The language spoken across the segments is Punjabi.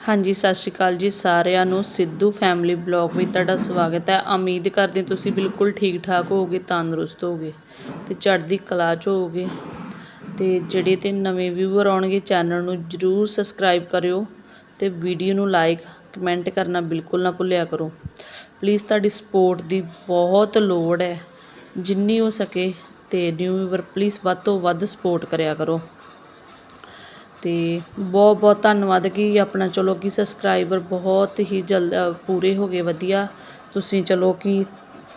ਹਾਂਜੀ, ਸਤਿ ਸ਼੍ਰੀ ਅਕਾਲ ਜੀ ਸਾਰਿਆਂ ਨੂੰ। ਸਿੱਧੂ ਫੈਮਿਲੀ ਬਲੌਗ ਵਿੱਚ ਤੁਹਾਡਾ ਸਵਾਗਤ ਹੈ। ਉਮੀਦ ਕਰਦੇ ਤੁਸੀਂ ਬਿਲਕੁਲ ਠੀਕ ਠਾਕ ਹੋਗੇ ਤੰਦਰੁਸਤ ਹੋਵੋਗੇ ਤੇ ਚੜ੍ਹਦੀ ਕਲਾ 'ਚ ਹੋਗੇ ਤੇ ਜਿਹੜੇ ਤੇ ਨਵੇਂ ਵਿਊਅਰ ਆਉਣਗੇ ਚੈਨਲ ਨੂੰ ਜਰੂਰ ਸਬਸਕ੍ਰਾਈਬ ਕਰਿਓ ਤੇ ਵੀਡੀਓ ਨੂੰ ਲਾਈਕ ਕਮੈਂਟ ਕਰਨਾ ਬਿਲਕੁਲ ਨਾ ਭੁੱਲਿਆ ਕਰੋ। ਪਲੀਜ਼ ਤੁਹਾਡੀ ਸਪੋਰਟ ਦੀ ਬਹੁਤ ਲੋੜ ਹੈ। ਜਿੰਨੀ ਹੋ ਸਕੇ ਤੇ ਨਿਊ ਵਿਊਅਰ ਪਲੀਜ਼ ਵੱਧ ਤੋਂ ਵੱਧ ਸਪੋਰਟ ਕਰਿਆ ਕਰੋ। ਅਤੇ ਬਹੁਤ ਬਹੁਤ ਧੰਨਵਾਦ ਕਿ ਆਪਣਾ ਚਲੋ ਕਿ ਸਬਸਕ੍ਰਾਈਬਰ ਬਹੁਤ ਹੀ ਜਲ ਪੂਰੇ ਹੋ ਗਏ, ਵਧੀਆ। ਤੁਸੀਂ ਚਲੋ ਕਿ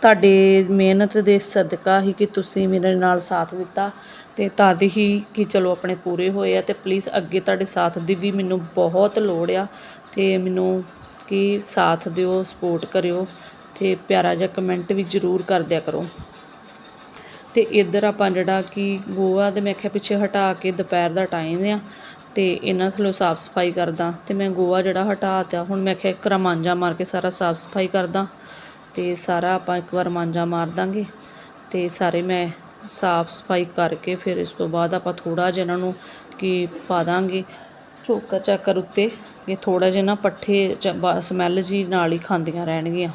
ਤੁਹਾਡੇ ਮਿਹਨਤ ਦੇ ਸਦਕਾ ਹੀ ਕਿ ਤੁਸੀਂ ਮੇਰੇ ਨਾਲ ਸਾਥ ਦਿੱਤਾ ਅਤੇ ਤਦ ਹੀ ਕਿ ਚਲੋ ਆਪਣੇ ਪੂਰੇ ਹੋਏ ਆ ਅਤੇ ਪਲੀਜ਼ ਅੱਗੇ ਤੁਹਾਡੇ ਸਾਥ ਦੀ ਵੀ ਮੈਨੂੰ ਬਹੁਤ ਲੋੜ ਆ ਅਤੇ ਮੈਨੂੰ ਕਿ ਸਾਥ ਦਿਓ ਸਪੋਰਟ ਕਰਿਓ ਅਤੇ ਪਿਆਰਾ ਜਿਹਾ ਕਮੈਂਟ ਵੀ ਜ਼ਰੂਰ ਕਰ ਦਿਆ ਕਰੋ। ਅਤੇ ਇੱਧਰ ਆਪਾਂ ਜਿਹੜਾ ਕਿ ਗੋਹਾ ਦੇ ਮੈਂ ਕਿਹਾ ਪਿੱਛੇ ਹਟਾ ਕੇ ਦੁਪਹਿਰ ਦਾ ਟਾਈਮ ਆ ਅਤੇ ਇਹਨਾਂ ਥੱਲੋਂ ਸਾਫ਼ ਸਫ਼ਾਈ ਕਰਦਾ ਅਤੇ ਮੈਂ ਗੋਹਾ ਜਿਹੜਾ ਹਟਾ ਤਾ ਹੁਣ ਮੈਂ ਆਖਿਆ ਇੱਕ ਵਾਰ ਮਾਂਜਾ ਮਾਰ ਕੇ ਸਾਰਾ ਸਾਫ਼ ਸਫ਼ਾਈ ਕਰਦਾ ਅਤੇ ਸਾਰਾ ਆਪਾਂ ਇੱਕ ਵਾਰ ਮਾਂਜਾ ਮਾਰ ਦਾਂਗੇ ਅਤੇ ਸਾਰੇ ਮੈਂ ਸਾਫ਼ ਸਫ਼ਾਈ ਕਰਕੇ ਫਿਰ ਇਸ ਤੋਂ ਬਾਅਦ ਆਪਾਂ ਥੋੜ੍ਹਾ ਜਿਹਾ ਇਹਨਾਂ ਨੂੰ ਕਿ ਪਾ ਦਾਂਗੇ ਚੋਕਰ ਚਾਕਰ ਉੱਤੇ, ਕਿ ਥੋੜ੍ਹਾ ਜਿਹਾ ਨਾ ਪੱਠੇ ਸਮੈਲ ਜੀ ਨਾਲ ਹੀ ਖਾਂਦੀਆਂ ਰਹਿਣਗੀਆਂ।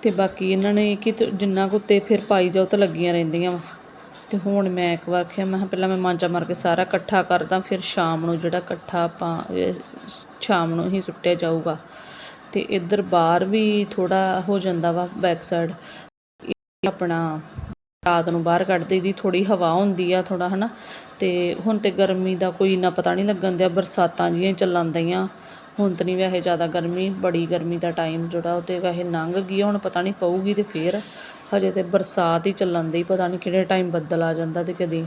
ਅਤੇ ਬਾਕੀ ਇਹਨਾਂ ਨੇ ਕਿ ਜਿੰਨਾ ਕੁ ਉੱਤੇ ਫਿਰ ਪਾਈ ਜਾਓ ਤਾਂ ਲੱਗੀਆਂ ਰਹਿੰਦੀਆਂ ਵਾ। ਅਤੇ ਹੁਣ ਮੈਂ ਇੱਕ ਵਾਰ ਕਿਹਾ, ਮੈਂ ਕਿਹਾ ਪਹਿਲਾਂ ਮੈਂ ਮਾਂਜਾ ਮਾਰ ਕੇ ਸਾਰਾ ਇਕੱਠਾ ਕਰਦਾ, ਫਿਰ ਸ਼ਾਮ ਨੂੰ ਜਿਹੜਾ ਇਕੱਠਾ ਆਪਾਂ ਸ਼ਾਮ ਨੂੰ ਹੀ ਸੁੱਟਿਆ ਜਾਊਗਾ। ਅਤੇ ਇੱਧਰ ਬਾਹਰ ਵੀ ਥੋੜ੍ਹਾ ਹੋ ਜਾਂਦਾ ਵਾ ਬੈਕ ਸਾਈਡ ਆਪਣਾ ਰਾਤ ਨੂੰ ਬਾਹਰ ਕੱਢ ਦਈਦੀ ਥੋੜੀ ਹਵਾ ਹੁੰਦੀ ਆ ਥੋੜਾ ਹਨਾ। ਤੇ ਹੁਣ ਤੇ ਗਰਮੀ ਦਾ ਕੋਈ ਇੰਨਾ ਪਤਾ ਨਹੀਂ ਲੱਗਣ ਦਿਆ, ਬਰਸਾਤਾਂ ਜੀਆਂ ਚੱਲਣ ਦਈਆਂ। ਹੁਣ ਤਾਂ ਨਹੀਂ ਵੈਸੇ ਜ਼ਿਆਦਾ ਗਰਮੀ, ਬੜੀ ਗਰਮੀ ਦਾ ਟਾਈਮ ਜਿਹੜਾ, ਉਹ ਤਾਂ ਵੈਸੇ ਲੰਘ ਗਈ ਹੁਣ ਪਤਾ ਨਹੀਂ ਪਊਗੀ ਤੇ ਫਿਰ। ਹਜੇ ਤਾਂ ਬਰਸਾਤ ਹੀ ਚੱਲਣ ਦੀ ਪਤਾ ਨਹੀਂ ਕਿਹੜੇ ਟਾਈਮ ਬੱਦਲ ਆ ਜਾਂਦਾ ਅਤੇ ਕਦੀ।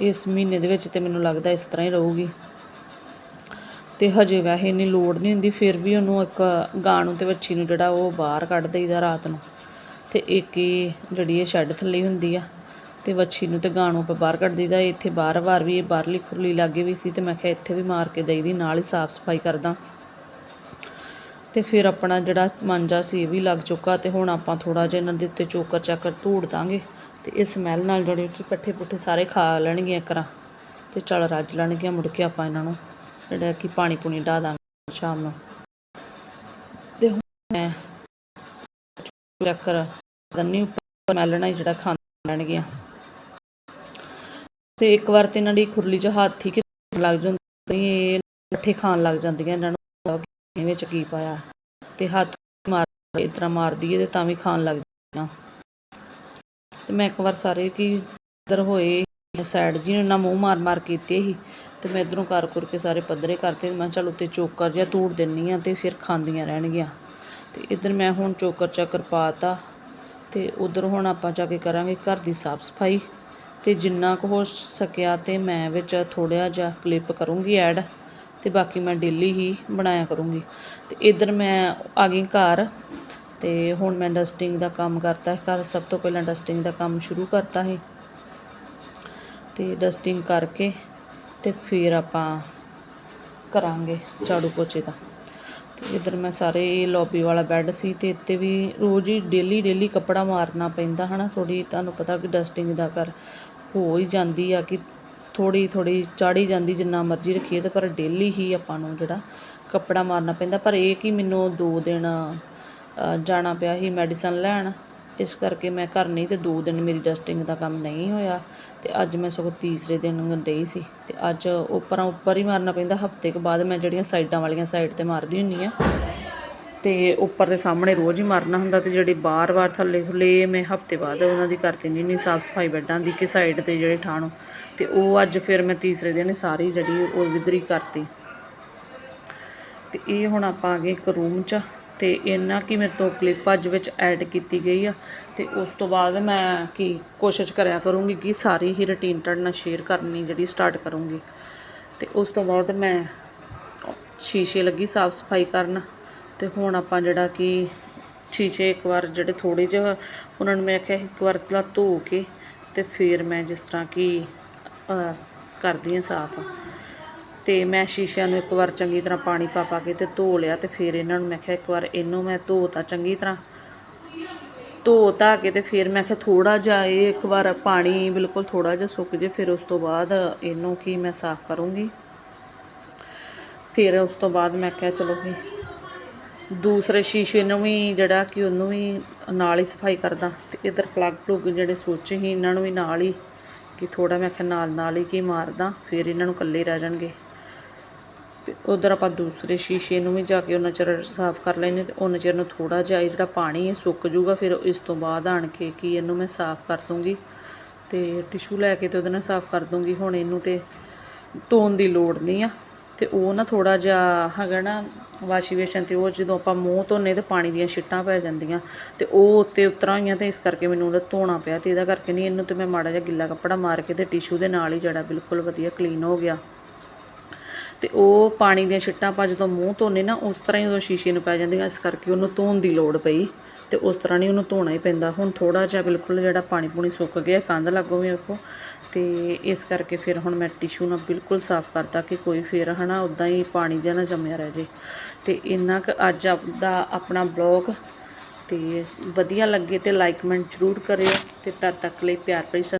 ਇਸ ਮਹੀਨੇ ਦੇ ਵਿੱਚ ਤਾਂ ਮੈਨੂੰ ਲੱਗਦਾ ਇਸ ਤਰ੍ਹਾਂ ਹੀ ਰਹੂਗੀ। ਅਤੇ ਹਜੇ ਵੈਸੇ ਇੰਨੀ ਲੋੜ ਨਹੀਂ ਹੁੰਦੀ, ਫਿਰ ਵੀ ਉਹਨੂੰ ਇੱਕ ਗਾਂ ਨੂੰ ਅਤੇ ਵੱਛੀ ਨੂੰ ਜਿਹੜਾ ਉਹ ਬਾਹਰ ਕੱਢ ਦਈਦਾ ਰਾਤ ਨੂੰ। ਅਤੇ ਇੱਕ ਹੀ ਜਿਹੜੀ ਇਹ ਸ਼ੈੱਡ ਥੱਲੇ ਹੁੰਦੀ ਆ। ਤੇ ਵੱਛੀ ਨੂੰ ਤੇ ਗਾਂ ਆਪਾਂ ਬਾਹਰ ਕੱਢ ਦਈਦਾ। ਇੱਥੇ ਬਾਰ ਵਾਰ ਵੀ ਇਹ ਬਾਹਰਲੀ ਖੁਰਲੀ ਲੱਗੇ ਵੀ ਸੀ ਤੇ ਮੈਂ ਕਿਹਾ ਇੱਥੇ ਵੀ ਮਾਰ ਕੇ ਦਈਦੀ, ਨਾਲ ਹੀ ਸਾਫ਼ ਸਫ਼ਾਈ ਕਰਦਾ। ਤੇ ਫਿਰ ਆਪਣਾ ਜਿਹੜਾ ਮਾਂਜਾ ਸੀ ਇਹ ਵੀ ਲੱਗ ਚੁੱਕਾ ਤੇ ਹੁਣ ਆਪਾਂ ਥੋੜਾ ਜਿਹਾ ਇਹਨਾਂ ਦੇ ਉੱਤੇ ਚੋਕਰ ਚਾਕਰ ਧੂੜ ਦਾਂਗੇ ਤੇ ਇਹ ਸਮੈਲ ਨਾਲ ਜਿਹੜੇ ਕਿ ਪੱਠੇ ਪੁੱਠੇ ਸਾਰੇ ਖਾ ਲੈਣਗੇ ਕਰਾਂ ਤੇ ਚਲ ਰੱਜ ਲੈਣਗੀਆਂ ਮੁੜ ਕੇ ਆਪਾਂ ਇਹਨਾਂ ਨੂੰ, ਜਿਹੜਾ ਕਿ ਪਾਣੀ ਪੂਣੀ ਢਾ ਦਾਂਗੇ ਸ਼ਾਮ ਨੂੰ। ਤੇ ਹੁਣ ਮੈਂ ਚੱਕਰ ਦੰਨੀ ਉੱਪਰ ਮੈਲਣਾ ਜਿਹੜਾ ਖਾਂਦੇ ਲੈਣਗੀਆਂ ਤੇ ਇੱਕ ਵਾਰ ਤੇ ਇਹਨਾਂ ਦੀ ਖੁਰਲੀ 'ਚ ਹੱਥ ਹੀ ਕਿ ਲੱਗ ਜਾਂਦੀ ਇਹ ਇਕੱਠੇ ਖਾਣ ਲੱਗ ਜਾਂਦੀਆਂ ਇਹਨਾਂ ਨੂੰ ਇਹ ਵਿੱਚ ਕੀ ਪਾਇਆ। ਤੇ ਹੱਥ ਮਾਰ ਇਸ ਤਰ੍ਹਾਂ ਮਾਰਦੀ ਹੈ ਤੇ ਤਾਂ ਵੀ ਖਾਣ ਲੱਗ ਜਾਂਦੀਆਂ। ਤੇ ਮੈਂ ਇੱਕ ਵਾਰ ਸਾਰੇ ਕੀ ਇੱਧਰ ਹੋਏ ਸਾਈਡ ਜੀ ਨੂੰ ਨਾ ਮੂੰਹ ਮਾਰ ਮਾਰ ਕੀਤੇ ਸੀ, ਤੇ ਮੈਂ ਇਧਰੋਂ ਕਰ ਕਰ ਕੇ ਸਾਰੇ ਪੱਧਰੇ ਕਰਤੇ, ਮੈਂ ਚਲ ਉੱਤੇ ਚੋਕਰ ਜਿਹਾ ਧੂੜ ਦਿੰਨੀ ਆ ਤੇ ਫਿਰ ਖਾਂਦੀਆਂ ਰਹਿਣਗੀਆਂ। ਤੇ ਇੱਧਰ ਮੈਂ ਹੁਣ ਚੋਕਰ ਚਾਕਰ ਪਾਤਾ ਤੇ ਉਧਰ ਹੁਣ ਆਪਾਂ ਜਾ ਕੇ ਕਰਾਂਗੇ ਘਰ ਦੀ ਸਾਫ਼ ਸਫ਼ਾਈ। ਅਤੇ ਜਿੰਨਾ ਕੁ ਹੋ ਸਕਿਆ ਅਤੇ ਮੈਂ ਵਿੱਚ ਥੋੜ੍ਹਾ ਜਿਹਾ ਕਲਿੱਪ ਕਰੂੰਗੀ ਐਡ ਅਤੇ ਬਾਕੀ ਮੈਂ ਡੇਲੀ ਹੀ ਬਣਾਇਆ ਕਰੂੰਗੀ। ਅਤੇ ਇੱਧਰ ਮੈਂ ਆ ਗਈ ਘਰ ਅਤੇ ਹੁਣ ਮੈਂ ਡਸਟਿੰਗ ਦਾ ਕੰਮ ਕਰਤਾ ਹੈ ਘਰ ਸਭ ਤੋਂ ਪਹਿਲਾਂ ਡਸਟਿੰਗ ਦਾ ਕੰਮ ਸ਼ੁਰੂ ਕਰਤਾ ਹੈ ਅਤੇ ਡਸਟਿੰਗ ਕਰਕੇ ਅਤੇ ਫਿਰ ਆਪਾਂ ਕਰਾਂਗੇ ਝਾੜੂ ਪੋਚੇ ਦਾ। ਤੇ ਇਧਰ ਮੈਂ ਸਾਰੇ ਇਹ ਲੌਬੀ ਵਾਲਾ ਬੈੱਡ ਸੀ ਤੇ ਇੱਥੇ ਵੀ ਰੋਜ਼ ਹੀ ਡੇਲੀ ਡੇਲੀ ਕੱਪੜਾ ਮਾਰਨਾ ਪੈਂਦਾ ਹਨਾ ਥੋੜੀ ਤੁਹਾਨੂੰ ਪਤਾ ਕਿ ਡਸਟਿੰਗ ਦਾ ਕਰ ਹੋ ਹੀ ਜਾਂਦੀ ਆ ਕਿ ਥੋੜੀ ਥੋੜੀ ਚਾੜੀ ਜਾਂਦੀ ਜਿੰਨਾ ਮਰਜ਼ੀ ਰੱਖੀਏ ਤੇ ਪਰ ਡੇਲੀ ਹੀ ਆਪਾਂ ਨੂੰ ਜਿਹੜਾ ਕੱਪੜਾ ਮਾਰਨਾ ਪੈਂਦਾ ਪਰ ਇਹ ਕਿ ਮੈਨੂੰ ਦੋ ਦਿਨ ਜਾਣਾ ਪਿਆ ਸੀ ਮੈਡੀਸਨ ਲੈਣ ਇਸ ਕਰਕੇ ਮੈਂ ਘਰ ਨਹੀਂ ਤੇ ਦੋ ਦਿਨ ਮੇਰੀ ਡਸਟਿੰਗ ਦਾ ਕੰਮ ਨਹੀਂ ਹੋਇਆ ਤੇ ਅੱਜ ਮੈਂ ਸਗੋਂ ਤੀਸਰੇ ਦਿਨ ਗਈ ਸੀ ਤੇ ਅੱਜ ਉੱਪਰਾਂ ਉੱਪਰ ਹੀ ਮਾਰਨਾ ਪੈਂਦਾ, ਹਫ਼ਤੇ ਕੁ ਬਾਅਦ ਮੈਂ ਜਿਹੜੀਆਂ ਸਾਈਡਾਂ ਵਾਲੀਆਂ ਸਾਈਡ ਤੇ ਮਾਰਦੀ ਹੁੰਨੀ ਆ ਤੇ ਉੱਪਰ ਦੇ ਸਾਹਮਣੇ ਰੋਜ਼ ਹੀ ਮਾਰਨਾ ਹੁੰਦਾ ਤੇ ਜਿਹੜੇ ਬਾਰ-ਬਾਰ ਥੱਲੇ ਥੱਲੇ ਮੈਂ ਹਫ਼ਤੇ ਬਾਅਦ ਉਹਨਾਂ ਦੀ ਕਰ ਦਿੰਦੀ ਹੁੰਦੀ ਸਾਫ਼ ਸਫ਼ਾਈ ਬੈੱਡਾਂ ਦੀ ਕਿ ਸਾਈਡ ਤੇ ਜਿਹੜੇ ਠਾਣੋ ਤੇ ਉਹ ਅੱਜ ਫਿਰ ਮੈਂ ਤੀਸਰੇ ਦਿਨ ਸਾਰੀ ਜਿਹੜੀ ਉਹ ਵਿਦਰੀ ਕਰਤੀ। ਤੇ ਇਹ ਹੁਣ ਆਪਾਂ ਆ ਗਏ ਇੱਕ ਰੂਮ 'ਚ ਤੇ ਇਹਨਾਂ ਕਿ ਮੇਰੇ ਤੋਂ ਕਲਿੱਪ ਅੱਜ ਵਿੱਚ ਐਡ ਕੀਤੀ ਗਈ ਆ ਅਤੇ ਉਸ ਤੋਂ ਬਾਅਦ ਮੈਂ ਕਿ ਕੋਸ਼ਿਸ਼ ਕਰਿਆ ਕਰੂੰਗੀ ਕਿ ਸਾਰੀ ਹੀ ਰੂਟੀਨ ਤੁਹਾਡੇ ਨਾਲ ਸ਼ੇਅਰ ਕਰਨੀ ਜਿਹੜੀ ਸਟਾਰਟ ਕਰੂੰਗੀ। ਅਤੇ ਉਸ ਤੋਂ ਬਾਅਦ ਮੈਂ ਸ਼ੀਸ਼ੇ ਲੱਗੀ ਸਾਫ਼ ਸਫ਼ਾਈ ਕਰਨ ਅਤੇ ਹੁਣ ਆਪਾਂ ਜਿਹੜਾ ਕਿ ਸ਼ੀਸ਼ੇ ਇੱਕ ਵਾਰ ਜਿਹੜੇ ਥੋੜ੍ਹੇ ਜਿਹਾ ਉਹਨਾਂ ਨੂੰ ਮੈਂ ਕਿਹਾ ਇੱਕ ਵਾਰ ਧੋ ਕੇ ਅਤੇ ਫਿਰ ਮੈਂ ਜਿਸ ਤਰ੍ਹਾਂ ਕਿ ਕਰਦੀ ਹਾਂ ਸਾਫ਼। ਤੇ ਮੈਂ ਸ਼ੀਸ਼ਿਆਂ ਨੂੰ ਇੱਕ ਵਾਰ ਚੰਗੀ ਤਰ੍ਹਾਂ ਪਾਣੀ ਪਾ ਪਾ ਕੇ ਤੇ ਧੋ ਲਿਆ ਤੇ ਫਿਰ ਇਹਨਾਂ ਨੂੰ ਮੈਂ ਕਿਹਾ ਇੱਕ ਵਾਰ ਇਹਨੂੰ ਮੈਂ ਧੋਤਾ ਚੰਗੀ ਤਰ੍ਹਾਂ। ਧੋ ਧਾ ਕੇ ਤੇ ਫਿਰ ਮੈਂ ਕਿਹਾ ਥੋੜਾ ਜਿਹਾ ਇਹ ਇੱਕ ਵਾਰ ਪਾਣੀ ਬਿਲਕੁਲ ਥੋੜਾ ਜਿਹਾ ਸੁੱਕ ਜੇ, ਫਿਰ ਉਸ ਤੋਂ ਬਾਅਦ ਇਹਨੂੰ ਕੀ ਮੈਂ ਸਾਫ਼ ਕਰੂੰਗੀ। ਫਿਰ ਉਸ ਤੋਂ ਬਾਅਦ ਮੈਂ ਕਿਹਾ ਚਲੋ ਵੀ ਦੂਸਰੇ ਸ਼ੀਸ਼ੇ ਨੂੰ ਵੀ ਜਿਹੜਾ ਕਿ ਉਹਨੂੰ ਵੀ ਨਾਲ ਹੀ ਸਫ਼ਾਈ ਕਰਦਾ ਤੇ ਇਧਰ ਪਲੱਗ ਪਲੁੱਗ ਜਿਹੜੇ ਸੋਚੇ ਸੀ ਇਹਨਾਂ ਨੂੰ ਵੀ ਨਾਲ ਹੀ ਕਿ ਥੋੜਾ ਮੈਂ ਕਿਹਾ ਨਾਲ ਨਾਲ ਹੀ ਕੀ ਮਾਰਦਾ, ਫਿਰ ਇਹਨਾਂ ਨੂੰ ਇਕੱਲੇ ਰਹਿ ਜਾਣਗੇ। ਤੇ ਉਧਰ ਆਪਾਂ ਦੂਸਰੇ ਸ਼ੀਸ਼ੇ ਨੂੰ ਵੀ ਜਾ ਕੇ ਉਹਨਾਂ ਚਿਰ ਸਾਫ਼ ਕਰ ਲੈਨੇ ਤੇ ਉਹਨਾਂ ਚਿਰ ਨੂੰ ਥੋੜਾ ਜਿਹਾ ਇਹ ਜਿਹੜਾ ਪਾਣੀ ਹੈ ਸੁੱਕ ਜੂਗਾ ਫਿਰ ਇਸ ਤੋਂ ਬਾਅਦ ਆਣ ਕੇ ਕੀ ਇਹਨੂੰ ਮੈਂ ਸਾਫ਼ ਕਰ ਦੂੰਗੀ ਤੇ ਟਿਸ਼ੂ ਲੈ ਕੇ ਤੇ ਉਹਦੇ ਨਾਲ ਸਾਫ਼ ਕਰ ਦੂੰਗੀ। ਹੁਣ ਇਹਨੂੰ ਤੇ ਧੋਣ ਦੀ ਲੋੜ ਨਹੀਂ ਆ ਤੇ ਉਹ ਨਾ ਥੋੜਾ ਜਿਹਾ ਹੈਗਾ ਨਾ ਵਾਸ਼ੀ ਵੇਸ਼ਨ ਤੇ ਉਹ ਜਦੋਂ ਆਪਾਂ ਮੂੰਹ ਧੋਨੇ ਤੇ ਪਾਣੀ ਦੀਆਂ ਛਿੱਟਾਂ ਪੈ ਜਾਂਦੀਆਂ ਤੇ ਉਹ ਉੱਤੇ ਉਤਰਾਂ ਹੋਈਆਂ ਤੇ ਇਸ ਕਰਕੇ ਮੈਨੂੰ ਉਹਦਾ ਧੋਣਾ ਪਿਆ ਤੇ ਇਹਦਾ ਕਰਕੇ ਨਹੀਂ, ਇਹਨੂੰ ਤੇ ਮੈਂ ਮਾੜਾ ਜਿਹਾ ਗਿੱਲਾ ਕੱਪੜਾ ਮਾਰ ਕੇ ਤੇ ਟਿਸ਼ੂ ਦੇ ਨਾਲ ਹੀ ਜਿਹੜਾ ਬਿਲਕੁਲ ਵਧੀਆ ਕਲੀਨ ਹੋ ਗਿਆ। ਤੇ ਉਹ ਪਾਣੀ ਦੀਆਂ ਛਿੱਟਾਂ ਆਪਾਂ ਜਦੋਂ ਮੂੰਹ ਧੋਨੇ ਨਾ, ਉਸ ਤਰ੍ਹਾਂ ਹੀ ਉਦੋਂ ਸ਼ੀਸ਼ੇ ਨੂੰ ਪੈ ਜਾਂਦੀਆਂ, ਇਸ ਕਰਕੇ ਉਹਨੂੰ ਧੋਣ ਦੀ ਲੋੜ ਪਈ ਤੇ ਉਸ ਤਰ੍ਹਾਂ ਨਹੀਂ ਉਹਨੂੰ ਧੋਣਾ ਹੀ ਪੈਂਦਾ। ਹੁਣ ਥੋੜਾ ਜਿਹਾ ਬਿਲਕੁਲ ਜਿਹੜਾ ਪਾਣੀ ਪੂਣੀ ਸੁੱਕ ਗਿਆ, ਕੰਧ ਲੱਗੋ ਵੀ ਵੇਖੋ ਤੇ ਇਸ ਕਰਕੇ ਫਿਰ ਹੁਣ ਮੈਂ ਟਿਸ਼ੂ ਨਾਲ ਬਿਲਕੁਲ ਸਾਫ਼ ਕਰਤਾ ਕਿ ਕੋਈ ਫਿਰ ਹਨਾ ਉਦਾਂ ਹੀ ਪਾਣੀ ਜਿਹਾ ਨਾ ਜੰਮਿਆ ਰਹਿ ਜੇ। ਤੇ ਇੰਨਾ ਕੁ ਅੱਜ ਦਾ ਆਪਣਾ ਬਲੌਗ ਤੇ ਵਧੀਆ ਲੱਗੇ ਤੇ ਲਾਈਕ ਕਮੈਂਟ ਜ਼ਰੂਰ ਕਰਿਓ ਤੇ ਤਦ ਤੱਕ ਲਈ ਪਿਆਰ ਭਰੀ ਸਤਿ